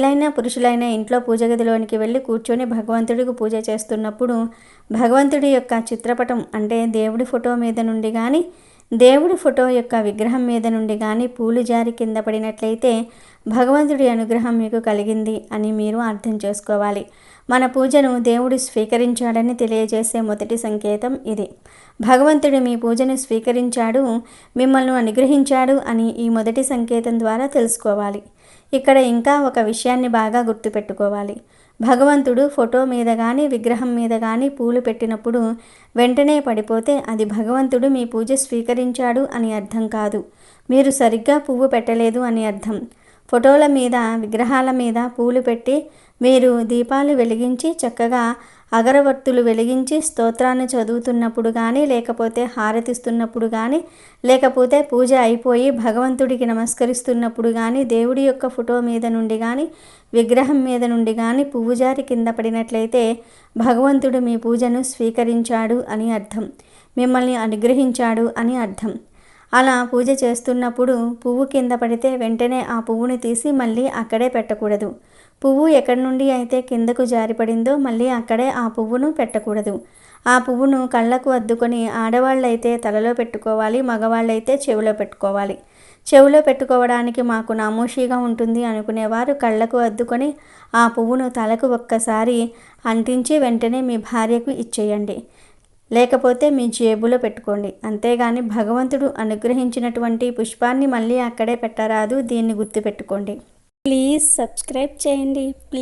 స్త్రీలైనా పురుషులైనా ఇంట్లో పూజ గదిలోనికి వెళ్ళి కూర్చొని భగవంతుడికి పూజ చేస్తున్నప్పుడు భగవంతుడి యొక్క చిత్రపటం అంటే దేవుడి ఫోటో మీద నుండి కానీ దేవుడి ఫోటో యొక్క విగ్రహం మీద నుండి కానీ పూలు జారి కింద పడినట్లయితే భగవంతుడి అనుగ్రహం మీకు కలిగింది అని మీరు అర్థం చేసుకోవాలి. మన పూజను దేవుడు స్వీకరించాడని తెలియజేసే మొదటి సంకేతం ఇది. భగవంతుడు మీ పూజను స్వీకరించాడు మిమ్మల్ని అనుగ్రహించాడు అని ఈ మొదటి సంకేతం ద్వారా తెలుసుకోవాలి. ఇక్కడ ఇంకా ఒక విషయాన్ని బాగా గుర్తుపెట్టుకోవాలి. భగవంతుడు ఫోటో మీద కానీ విగ్రహం మీద కానీ పూలు పెట్టినప్పుడు వెంటనే పడిపోతే అది భగవంతుడు మీ పూజ స్వీకరించాడు అని అర్థం కాదు. మీరు సరిగ్గా పువ్వు పెట్టలేదు అని అర్థం. ఫోటోల మీద విగ్రహాల మీద పూలు పెట్టి మీరు దీపాలు వెలిగించి చక్కగా అగరవత్తులు వెలిగించి స్తోత్రాన్ని చదువుతున్నప్పుడు కానీ లేకపోతే హారతిస్తున్నప్పుడు కానీ లేకపోతే పూజ అయిపోయి భగవంతుడికి నమస్కరిస్తున్నప్పుడు కానీ దేవుడి యొక్క ఫోటో మీద నుండి కానీ విగ్రహం మీద నుండి కానీ పూజారి కింద పడినట్లయితే భగవంతుడు మీ పూజను స్వీకరించాడు అని అర్థం. మిమ్మల్ని అనుగ్రహించాడు అని అర్థం. అలా పూజ చేస్తున్నప్పుడు పువ్వు కింద పడితే వెంటనే ఆ పువ్వుని తీసి మళ్ళీ అక్కడే పెట్టకూడదు. పువ్వు ఎక్కడి నుండి అయితే కిందకు జారిపడిందో మళ్ళీ అక్కడే ఆ పువ్వును పెట్టకూడదు. ఆ పువ్వును కళ్ళకు అద్దుకొని ఆడవాళ్ళైతే తలలో పెట్టుకోవాలి మగవాళ్ళైతే చెవిలో పెట్టుకోవాలి. చెవిలో పెట్టుకోవడానికి మాకు నామోషిగా ఉంటుంది అనుకునేవారు కళ్ళకు అద్దుకొని ఆ పువ్వును తలకు ఒక్కసారి అంటించి వెంటనే మీ భార్యకు ఇచ్చేయండి. లేకపోతే మీ జేబులో పెట్టుకోండి. అంతేగాని భగవంతుడు అనుగ్రహించినటువంటి పుష్పాన్ని మళ్ళీ అక్కడే పెట్టరాదు దీన్ని గుర్తుపెట్టుకోండి. ప్లీజ్ సబ్స్క్రైబ్ చేయండి. ప్లీజ్